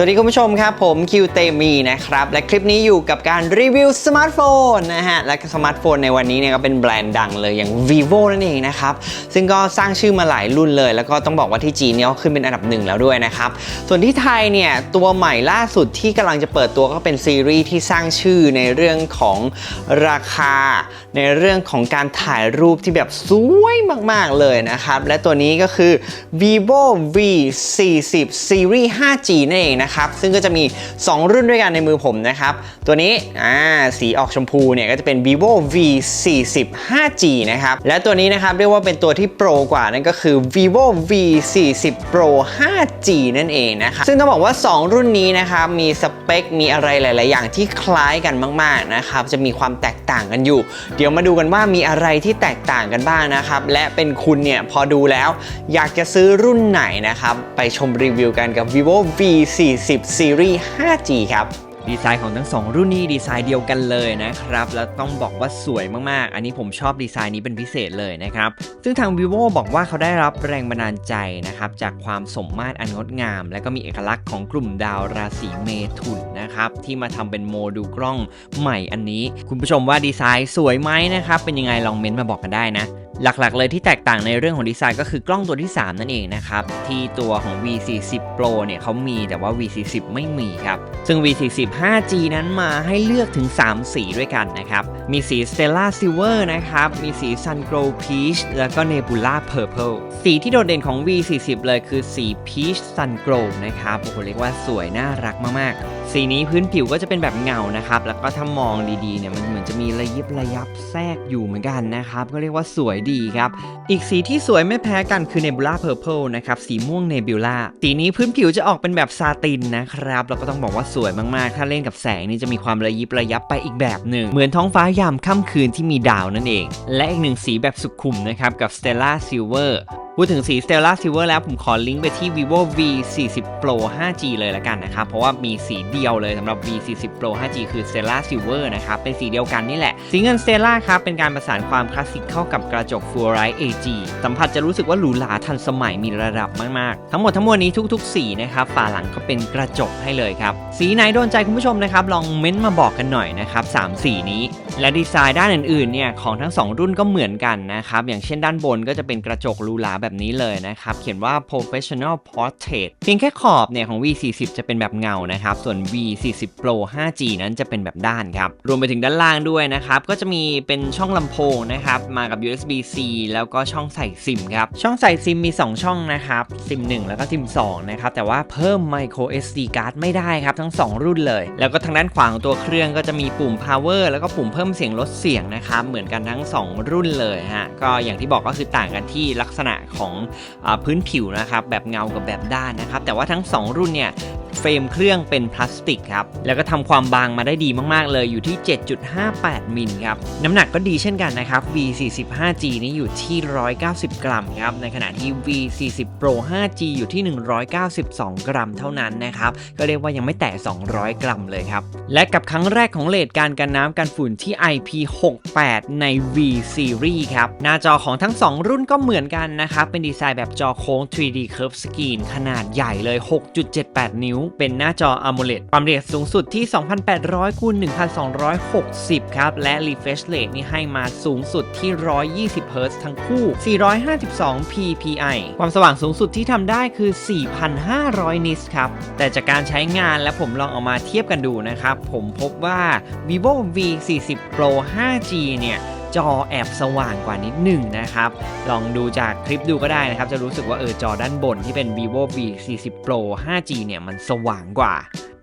สวัสดีคุณผู้ชมครับ ผมคิวเตมีนะครับ และคลิปนี้อยู่กับการรีวิวสมาร์ทโฟนนะฮะ และสมาร์ทโฟนในวันนี้เนี่ยก็เป็นแบรนด์ดังเลยอย่าง vivo นั่นเองนะครับ ซึ่งก็สร้างชื่อมาหลายรุ่นเลย แล้วก็ต้องบอกว่าที่จีนเนี่ยขึ้นเป็นอันดับหนึ่งแล้วด้วยนะครับ ส่วนที่ไทยเนี่ย ตัวใหม่ล่าสุดที่กำลังจะเปิดตัวก็เป็นซีรีส์ที่สร้างชื่อในเรื่องของราคา ในเรื่องของการถ่ายรูปที่แบบสวยมากๆเลยนะครับ และตัวนี้ก็คือ vivo v 4 0 series 5G นั่นเองนะครับ ซึ่งก็จะมี 2 รุ่นด้วยกันในมือผมนะครับ ตัวนี้อ่าสีออกชมพูเนี่ยก็จะเป็น vivo v 4 0 5G นะครับ และตัวนี้นะครับเรียกว่าเป็นตัวที่โปรกว่านั่นก็คือ vivo v 4 0 pro 5G นั่นเองนะครับ ซึ่งต้องบอกว่า 2 รุ่นนี้นะครับมีสเปค มีอะไรหลาย ๆ อย่างที่คล้ายกันมาก ๆ นะครับ จะมีความแตกต่างกันอยู่ เดี๋ยวมาดูกันว่ามีอะไรที่แตกต่างกันบ้างนะครับ และเป็นคุณเนี่ยพอดูแล้วอยากจะซื้อรุ่นไหนนะครับ ไปชมรีวิวกันกับ vivo v 4 0 series 5G ครับ ดีไซน์ของทั้ง 2 รุ่นนี้ดีไซน์เดียวกันเลยนะครับ แล้วต้องบอกว่าสวยมากๆ อันนี้ผมชอบดีไซน์นี้เป็นพิเศษเลยนะครับ ซึ่งทาง vivo บอกว่าเขาได้รับแรงบันดาลใจนะครับ จากความสมมาตรอันงดงาม และก็มีเอกลักษณ์ของกลุ่มดาวราศีเมถุนนะครับที่มาทำเป็นโมดูลกล้องใหม่อันนี้ คุณผู้ชมว่าดีไซน์สวยไหมนะครับเป็นยังไงลองเม้นต์มาบอกกันได้นะหลักๆ เลยที่แตกต่างในเรื่องของดีไซน์ก็คือกล้องตัวที่ 3 นั่นเองนะครับ ที่ตัวของ V40 Pro เนี่ยเขามีแต่ว่า V40 ไม่มีครับ ซึ่ง V40 5G นั้นมาให้เลือกถึง 3 สีด้วยกันนะครับ มีสี Stella Silver นะครับ มีสี Sun Glow Peach แล้วก็ Nebula Purple สีที่โดดเด่นของ V40 เลยคือสี Peach Sun Glow นะครับโอ้โหเรียกว่าสวยน่ารักมากๆ สีนี้พื้นผิวก็จะเป็นแบบเงานะครับ แล้วก็ถ้ามองดีๆเนี่ยมันเหมือนจะมีระยิบระยับแทรกอยู่เหมือนกันนะครับ ก็เรียกว่าสวยดีครับ อีกสีที่สวยไม่แพ้กันคือ Nebula Purple นะครับสีม่วง Nebula สีนี้พื้นผิวจะออกเป็นแบบซาตินนะครับแล้วก็ต้องบอกว่าสวยมากๆ ถ้าเล่นกับแสงนี่จะมีความระยิบระยับไปอีกแบบหนึ่ง เหมือนท้องฟ้ายามค่ำคืนที่มีดาวนั่นเอง และอีกหนึ่งสีแบบสุขุมนะครับกับ Stella Silver พูดถึงสี Stella Silver แล้วผมขอลิงก์ไปที่ vivo v 4 0 pro 5G เลยละกันนะครับเพราะว่ามีสีเเดียวเลยสำหรับ v 4 0 pro 5G คือ Stella Silver นะครับเป็นสีเดียวกันนี่แหละ สีเงิน Stella ครับเป็นการประสานความคลาสสิกเข้ากับกระจก Fluorite AG สัมผัสจะรู้สึกว่าหรูหราทันสมัยมีระดับมากๆ ทั้งหมดทั้งมวลนี้ทุกๆสีนะครับฝาหลังก็เป็นกระจกให้เลยครับ สีไหนโดนใจคุณผู้ชมนะครับลองเม้นต์มาบอกกันหน่อยนะครับสามสีนี้ และดีไซน์ด้านอื่นๆเนี่ยของทั้ง 2 รุ่นก็เหมือนกันนะครับอย่างเช่นด้านบนก็จะเป็นกระจกหรูหราแบบนี้เลยนะครับเขียนว่า professional portrait เพียงแค่ขอบเนี่ยของ V40 จะเป็นแบบเงานะครับส่วน V40 Pro 5G นั้นจะเป็นแบบด้านครับ รวมไปถึงด้านล่างด้วยนะครับ ก็จะมีเป็นช่องลำโพงนะครับ มากับ USB-C แล้วก็ช่องใส่ซิมครับ ช่องใส่ซิมมี 2 ช่องนะครับ ซิม 1 แล้วก็ซิม 2 นะครับ แต่ว่าเพิ่ม micro SD card ไม่ได้ครับ ทั้ง 2 รุ่นเลย แล้วก็ทางด้านขวาของตัวเครื่องก็จะมีปุ่ม power แล้วก็ปุ่มเพิ่มเสียงลดเสียงนะครับ เหมือนกันทั้ง 2 รุ่นเลยฮะ ก็อย่างที่บอกก็คือต่างกันที่ลักษณะของอพื้นผิวนะครับ แบบเงากับแบบด้านนะครับ แต่ว่าทั้ง 2 รุ่นเนี่ย เฟรมเครื่องเป็นพลาสติกครับ แล้วก็ทำความบางมาได้ดีมากๆเลยอยู่ที่ 7.58 มิลครับ น้ำหนักก็ดีเช่นกันนะครับ V45G นี่อยู่ที่ 190 กรัมครับ ในขณะที่ V40 Pro 5G อยู่ที่ 192 กรัมเท่านั้นนะครับ ก็เรียกว่ายังไม่แตะ 200 กรัมเลยครับ และกับครั้งแรกของเลดการกันน้ำกันฝุ่นที่ IP68 ใน V Series ครับ หน้าจอของทั้ง 2 รุ่นก็เหมือนกันนะครับ เป็นดีไซน์แบบจอโค้ง 3D Curve Screen ขนาดใหญ่เลย 6.78 นิ้วเป็นหน้าจอ AMOLED ความละเอียดสูงสุดที่ 2,800คูณ1,260 ครับ และ Refresh Rate นี่ให้มาสูงสุดที่ 120 Hz ทั้งคู่ 452 ppi ความสว่างสูงสุดที่ทำได้คือ 4,500นิตส์ครับ แต่จากการใช้งานและผมลองเอามาเทียบกันดูนะครับ ผมพบว่า vivo v 4 0 pro 5g เนี่ย จอแอบสว่างกว่านิดหนึ่งนะครับ ลองดูจากคลิปดูก็ได้นะครับ จะรู้สึกว่าเออจอด้านบนที่เป็น vivo v 4 0 pro 5g เนี่ยมันสว่างกว่า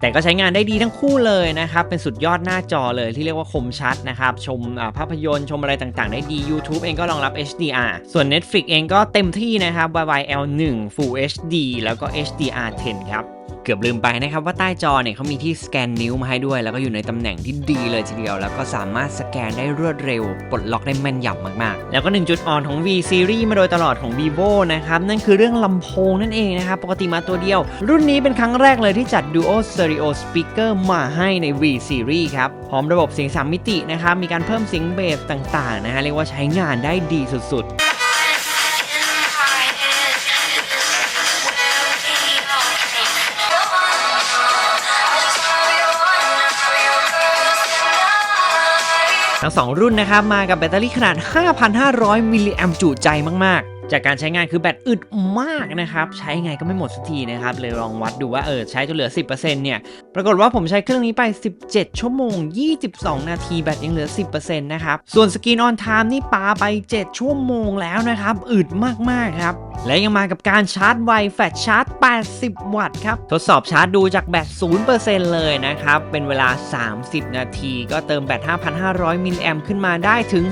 แต่ก็ใช้งานได้ดีทั้งคู่เลยนะครับ เป็นสุดยอดหน้าจอเลยที่เรียกว่าคมชัดนะครับ ชมภาพยนตร์ชมอะไรต่างๆ ได้ดี YouTube เองก็รองรับ HDR ส่วน Netflix เองก็เต็มที่นะครับ YYL1 Full HD แล้วก็ HDR10 ครับ เกือบลืมไปนะครับว่าใต้จอเนี่ยเขามีที่สแกนนิ้วมาให้ด้วย แล้วก็อยู่ในตำแหน่งที่ดีเลยทีเดียว แล้วก็สามารถสแกนได้รวดเร็ว ปลดล็อกได้แม่นยำมากๆ แล้วก็หนึ่งจุดอ่อนของ V Series มาโดยตลอดของ vivo นะครับนั่นคือเรื่องลำโพงนั่นเองนะครับปกติมาตัวเดียว รุ่นนี้เป็นครั้งแรกเลยที่จัด Duo Stereo Speaker มาให้ใน V Series ครับพร้อมระบบเสียง 3 มิตินะครับมีการเพิ่มเสียงเบสต่างๆนะฮะเรียกว่าใช้งานได้ดีสุดๆ ทั้ง 2 รุ่นนะครับมากับแบตเตอรี่ขนาด 5,500 มิลลิแอมจุใจมาก จากการใช้งานคือแบตอึดมากนะครับ ใช้ไงก็ไม่หมดสักทีนะครับ เลยลองวัดดูว่าเออใช้จนเหลือ 10%เนี่ย ปรากฏว่าผมใช้เครื่องนี้ไป 17 ชั่วโมง 22 นาทีแบตยังเหลือ 10%นะครับ ส่วนสกรีนออนไทม์นี่ปาไป 7 ชั่วโมงแล้วนะครับ อึดมากๆครับ และยังมากับการชาร์จไวแฟลชชาร์จ 80 วัตต์ครับ ทดสอบชาร์จดูจากแบต 0%เลยนะครับ เป็นเวลา 30 นาที ก็เติมแบต 5,500 มิลลิแอมขึ้นมาได้ถึง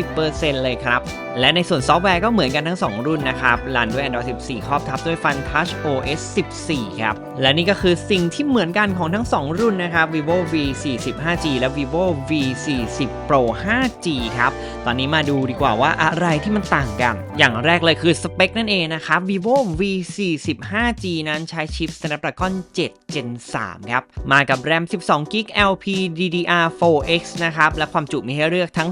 50%เลยครับและในส่วนซอฟต์แวร์ก็เหมือนกันทั้ง 2 รุ่นนะครับ รันด้วย Android 14 ครอบทับด้วย Fun Touch OS 14 ครับ และนี่ก็คือสิ่งที่เหมือนกันของทั้ง 2 รุ่นนะครับ vivo v 4 0 5g และ vivo v 4 0 pro 5g ครับ ตอนนี้มาดูดีกว่าว่าอะไรที่มันต่างกัน อย่างแรกเลยคือสเปคนั่นเองนะครับ vivo v 4 0 5g นั้นใช้ชิป Snapdragon 7 Gen 3 ครับ มากับ RAM 12 g b LPDDR4X นะครับ และความจุมีให้เลือกทั้ง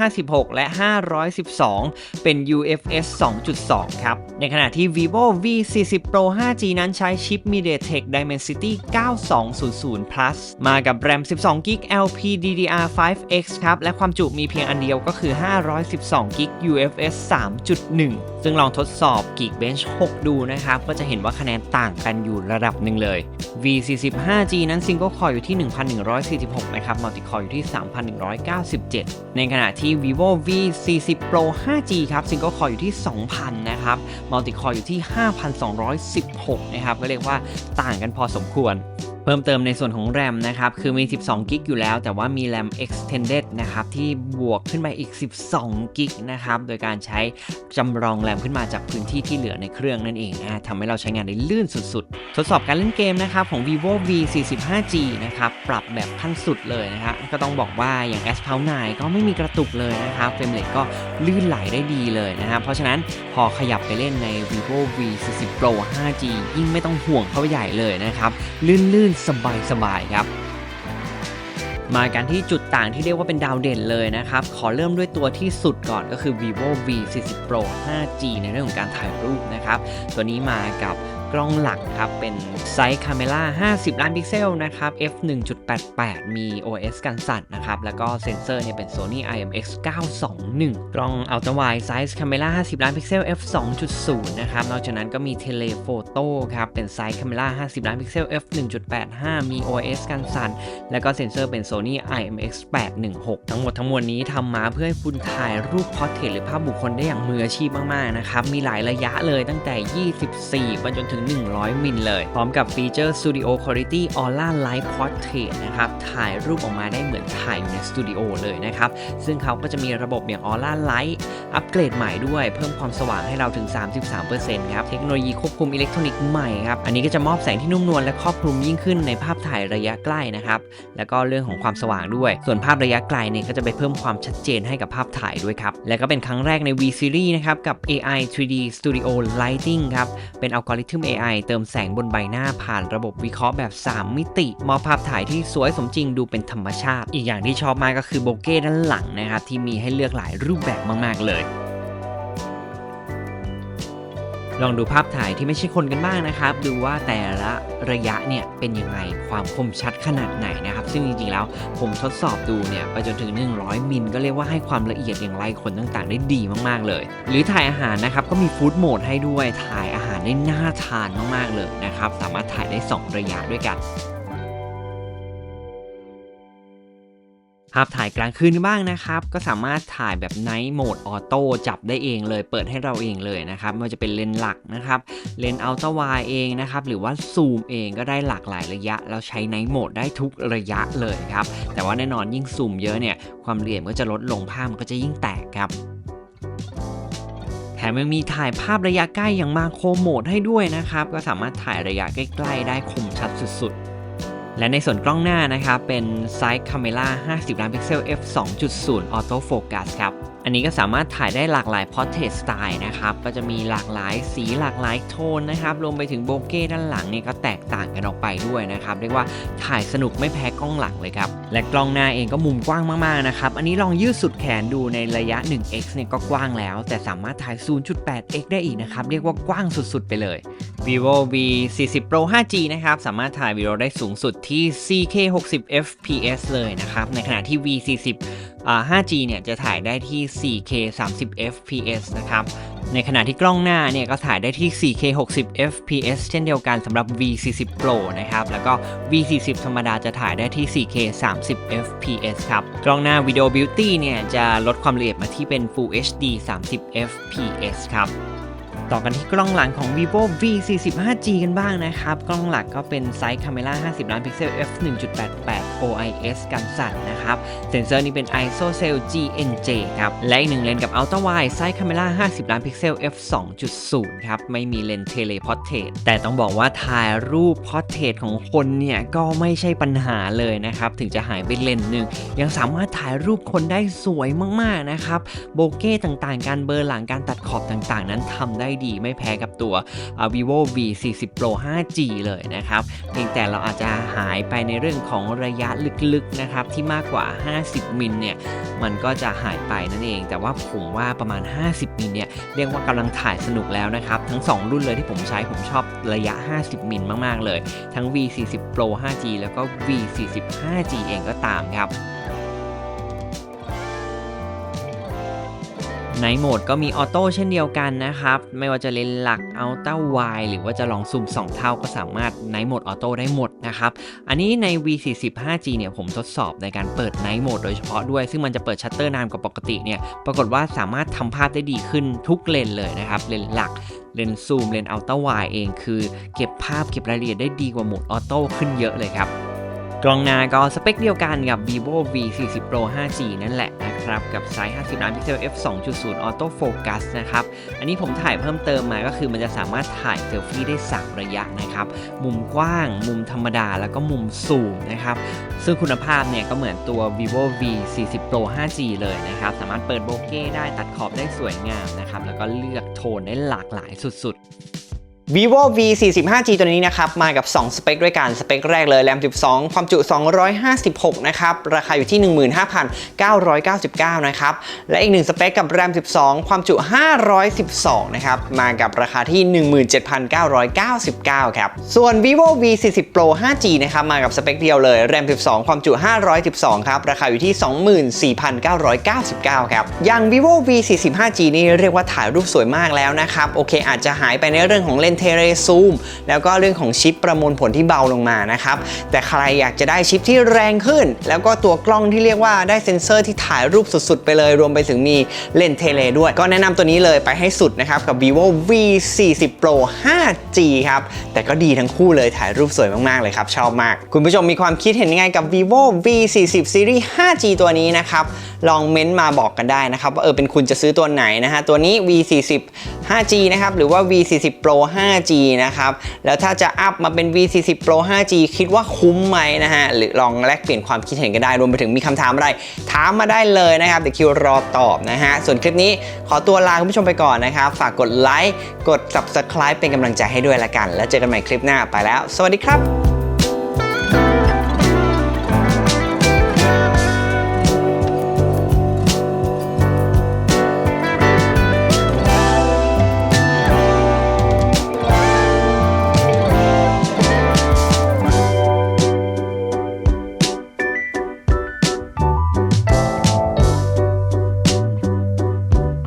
256 และ 512เป็น UFS 2.2 ครับ ในขณะที่ vivo v 4 0 pro 5g นั้นใช้ชิป MediaTek Dimensity 9200 plus มากับ RAM 12 g b LPDDR5X ครับ และความจุมีเพียงอันเดียวก็คือ 512 g b UFS 3.1ซึ่งลองทดสอบ Geekbench 6 ดูนะครับ ก็จะเห็นว่าคะแนนต่างกันอยู่ระดับหนึ่งเลย V45G นั้น Single Core อยู่ที่ 1146 นะครับ Multi Core อยู่ที่ 3197 ในขณะที่ Vivo V40 Pro 5G ครับ Single Core อยู่ที่ 2000 นะครับ Multi Core อยู่ที่ 5216 นะครับ ก็เรียกว่าต่างกันพอสมควร เพิ่มเติมในส่วนของ RAM นะครับ คือมี 12กิกอยู่แล้ว แต่ว่ามี RAM extended นะครับ ที่บวกขึ้นไปอีก 12กิกนะครับ โดยการใช้จำลอง RAM ขึ้นมาจากพื้นที่ที่เหลือในเครื่องนั่นเองนะทำให้เราใช้งานได้ลื่นสุดๆ ทดสอบการเล่นเกมนะครับ ของ vivo v 4 5 g นะครับ ปรับแบบขั้นสุดเลยนะครับก็ต้องบอกว่าอย่าง s p a l 9ก็ไม่มีกระตุกเลยนะครับเฟรมเรทก็ลื่นไหลได้ดีเลยนะครับเพราะฉะนั้นพอขยับไปเล่นใน vivo v 4 0 pro 5g ยิ่งไม่ต้องห่วงเข้าไปใหญ่เลยนะครับลื่นๆสบายๆครับมากันที่จุดต่างที่เรียกว่าเป็นดาวเด่นเลยนะครับ ขอเริ่มด้วยตัวที่สุดก่อนก็คือ vivo v 4 0 pro 5g ในเรื่องของการถ่ายรูปนะครับ ตัวนี้มากับ กล้องหลักครับ เป็นไซส์คาเมล่า50 ล้านพิกเซลนะครับ f 1.88 มี OS กันสั่นนะครับ แล้วก็เซ็นเซอร์เนี่ยเป็น Sony IMX 921 กล้องอัลตร้าไวด์ไซส์คาเมล่า50 ล้านพิกเซล f 2.0 นะครับ นอกจากนั้นก็มีเทเลโฟโต้ครับ เป็นไซส์คาเมล่า50 ล้านพิกเซล f 1.85 มี OS กันสั่น แล้วก็เซ็นเซอร์เป็น Sony IMX 816 ทั้งหมดทั้งมวลนี้ทำมาเพื่อให้คุณถ่ายรูปพอร์เทรตหรือภาพบุคคลได้อย่างมืออาชีพมากๆนะครับ มีหลายระยะเลยตั้งแต่ 24 ไปจนถึงึง 100 มิลเลย พร้อมกับฟีเจอร์ Studio Quality Aura Light Portrait นะครับ ถ่ายรูปออกมาได้เหมือนถ่ายอยู่ในสตูดิโอเลยนะครับ ซึ่งเขาก็จะมีระบบอย่าง Aura Light อัปเกรดใหม่ด้วย เพิ่มความสว่างให้เราถึง 33%ครับ เทคโนโลยีควบคุมอิเล็กทรอนิกส์ใหม่ครับ อันนี้ก็จะมอบแสงที่นุ่มนวลและครอบคลุมยิ่งขึ้นในภาพถ่ายระยะใกล้นะครับ แล้วก็เรื่องของความสว่างด้วย ส่วนภาพระยะไกลเนี่ยก็จะไปเพิ่มความชัดเจนให้กับภาพถ่ายด้วยครับ และก็เป็นครั้งแรกใน V Series นะครับ กับ AI 3D Studio Lighting ครับ เป็นอัลกอริทึม AI เติมแสงบนใบหน้าผ่านระบบวิเคราะห์แบบ 3 มิติมอบภาพถ่ายที่สวยสมจริงดูเป็นธรรมชาติ อีกอย่างที่ชอบมากก็คือโบเก้ด้านหลังนะครับที่มีให้เลือกหลายรูปแบบมาก ๆ เลย ลองดูภาพถ่ายที่ไม่ใช่คนกันบ้างนะครับ ดูว่าแต่ละระยะเนี่ยเป็นยังไงความคมชัดขนาดไหนนะครับ ซึ่งจริงๆแล้วผมทดสอบดูเนี่ยไปจนถึง 100 มิลก็เรียกว่าให้ความละเอียดอย่างไรคนต่างๆ ได้ดีมากๆเลย หรือถ่ายอาหารนะครับก็มีฟู้ดโหมดให้ด้วยถ่ายอาหารได้น่าทานมากๆเลยนะครับ สามารถถ่ายได้ 2 ระยะด้วยกัน ภาพถ่ายกลางคืนบ้างนะครับ ก็สามารถถ่ายแบบ Night Mode Auto จับได้เองเลย เปิดให้เราเองเลยนะครับไม่ว่าจะเป็นเลนส์หลักนะครับ เลนส์อัลตร้าไวเองนะครับ หรือว่าซูมเองก็ได้หลากหลายระยะ แล้วใช้ Night Mode ได้ทุกระยะเลยครับ แต่ว่าแน่นอนยิ่งซูมเยอะเนี่ย ความเหลี่ยมก็จะลดลงภาพมันก็จะยิ่งแตกครับแถมยังมีถ่ายภาพระยะใกล้อย่างมาโครโหมดให้ด้วยนะครับ ก็สามารถถ่ายระยะใกล้ ๆ ได้คมชัดสุดๆ และในส่วนกล้องหน้านะครับเป็นไซส์คาเมล่า50 ล้านพิกเซล f 2.0ออโต้โฟกัสครับ อันนี้ก็สามารถถ่ายได้หลากหลาย Portrait Style นะครับ ก็จะมีหลากหลายสีหลากหลายโทนนะครับ รวมไปถึงโบเก้ด้านหลังเนี่ยก็แตกต่างกันออกไปด้วยนะครับ เรียกว่าถ่ายสนุกไม่แพ้กล้องหลังเลยครับ และกล้องหน้าเองก็มุมกว้างมากๆนะครับ อันนี้ลองยืดสุดแขนดูในระยะ 1x เนี่ยก็กว้างแล้ว แต่สามารถถ่าย 0.8x ได้อีกนะครับ เรียกว่ากว้างสุดๆ ไปเลย vivo v 4 0 pro 5g นะครับ สามารถถ่ายวิดีโอได้สูงสุดที่ 4K 60 fps เลยนะครับ ในขณะที่ v 4 0อ่า 5G เนี่ยจะถ่ายได้ที่ 4K 30 fps นะครับในขณะที่กล้องหน้าเนี่ยก็ถ่ายได้ที่ 4K 60 fps เช่นเดียวกันสำหรับ V40 Pro นะครับ แล้วก็ V40 ธรรมดาจะถ่ายได้ที่ 4K 30 fps ครับ กล้องหน้า Video Beauty เนี่ยจะลดความละเอียดมาที่เป็น Full HD 30 fps ครับ ต่อกันที่กล้องหลังของ vivo V45G กันบ้างนะครับ กล้องหลักก็เป็นไซส์ Camera 50 ล้านพิกเซล f 1.88 OIS กันสั่นนะครับ เซนเซอร์นี้เป็น ISOCELL GNJ ครับ และอีกหนึ่งเลนส์กับ Ultra Wide ไซส์ Camera 50 ล้านพิกเซล f 2.0 ครับ ไม่มีเลนส์ Teleportrait แต่ต้องบอกว่าถ่ายรูป Portrait ของคนเนี่ยก็ไม่ใช่ปัญหาเลยนะครับ ถึงจะหายไปเลนส์หนึ่งยังสามารถถ่ายรูปคนได้สวยมากๆนะครับ โบเก้ต่างๆ การเบลอร์หลังการตัดขอบต่างๆ นั้นทำได้ดีไม่แพ้กับตัว vivo v 4 0 pro 5g เลยนะครับ เพียงแต่เราอาจจะหายไปในเรื่องของระยะลึกๆนะครับที่มากกว่า 50 มิลเนี่ยมันก็จะหายไปนั่นเอง แต่ว่าผมว่าประมาณ 50 มิลเนี่ยเรียกว่ากำลังถ่ายสนุกแล้วนะครับ ทั้ง 2 รุ่นเลยที่ผมใช้ผมชอบระยะ 50 มิลมากๆเลย ทั้ง v 4 0 pro 5g แล้วก็ v 4 0 5g เองก็ตามครับ ในโหมดก็มีออโต้เช่นเดียวกันนะครับ ไม่ว่าจะเลนหลักอัลต้าไวหรือว่าจะลองซูม2 เท่าก็สามารถในโหมดออโต้ได้หมดนะครับ อันนี้ใน V40 5G เนี่ยผมทดสอบในการเปิดไนท์โหมดโดยเฉพาะด้วย ซึ่งมันจะเปิดชัตเตอร์นานกว่าปกติเนี่ยปรากฏว่าสามารถทำภาพได้ดีขึ้นทุกเลนเลยนะครับ เลนหลักเลนซูมเลนอัลต้าไวเองคือ เก็บภาพเก็บรายละเอียดได้ดีกว่าโหมดออโต้ขึ้นเยอะเลยครับกล้องหน้าก็สเปคเดียวกันกับ vivo v 4 0 pro 5g นั่นแหละนะครับ กับไซส์ 50 ล้านพิกเซล f 2.0 auto focus นะครับ อันนี้ผมถ่ายเพิ่มเติมมาก็คือมันจะสามารถถ่ายเซลฟี่ได้ 3 ระยะนะครับ มุมกว้าง มุมธรรมดา แล้วก็มุมสูงนะครับ ซึ่งคุณภาพเนี่ยก็เหมือนตัว vivo v 4 0 pro 5g เลยนะครับ สามารถเปิดโบเก้ได้ตัดขอบได้สวยงามนะครับ แล้วก็เลือกโทนได้หลากหลายสุดๆ vivo v 4 5 g ตัวนี้นะครับ มากับ 2 สเปคด้วยกัน สเปคแรกเลยแรม 12 ความจุ 256 นะครับ ราคาอยู่ที่ 15,999 นะครับ และอีกหนึ่งสเปคกับแรม 12 ความจุ 512 นะครับ มากับราคาที่ 17,999 ครับ ส่วน vivo v 4 0 pro 5g นะครับ มากับสเปคเดียวเลยแรม 12 ความจุ 512 ครับ ราคาอยู่ที่ 24,999 ครับ อย่าง vivo v 4 5 g นี่เรียกว่าถ่ายรูปสวยมากแล้วนะครับ โอเค อาจจะหายไปในเรื่องของเลนเทเลซูมแล้วก็เรื่องของชิปประมวลผลที่เบาลงมานะครับแต่ใครอยากจะได้ชิปที่แรงขึ้น แล้วก็ตัวกล้องที่เรียกว่าได้เซ็นเซอร์ที่ถ่ายรูปสุดๆ ไปเลย รวมไปถึงมีเลนส์เทเลด้วย ก็แนะนำตัวนี้เลยไปให้สุดนะครับกับ vivo v 4 0 pro 5g ครับแต่ก็ดีทั้งคู่เลยถ่ายรูปสวยมากๆเลยครับชอบมาก คุณผู้ชมมีความคิดเห็นยังไงกับ vivo v 4 0 series 5g ตัวนี้นะครับลองเม้นต์มาบอกกันได้นะครับว่าเออเป็นคุณจะซื้อตัวไหนนะฮะตัวนี้ v 4 0 5g นะครับหรือว่า v 4 0 pro 5 5g นะครับ แล้วถ้าจะอัพมาเป็น v 4 0 pro 5g คิดว่าคุ้มไหมนะฮะ หรือลองแลกเปลี่ยนความคิดเห็นกันได้ รวมไปถึงมีคำถามอะไร ถามมาได้เลยนะครับ เดี๋ยวคิวรอตอบนะฮะ ส่วนคลิปนี้ขอตัวลาคุณผู้ชมไปก่อนนะครับ ฝากกดไลค์ กด subscribe เป็นกำลังใจให้ด้วยละกัน แล้วเจอกันใหม่คลิปหน้าไปแล้ว สวัสดีครับ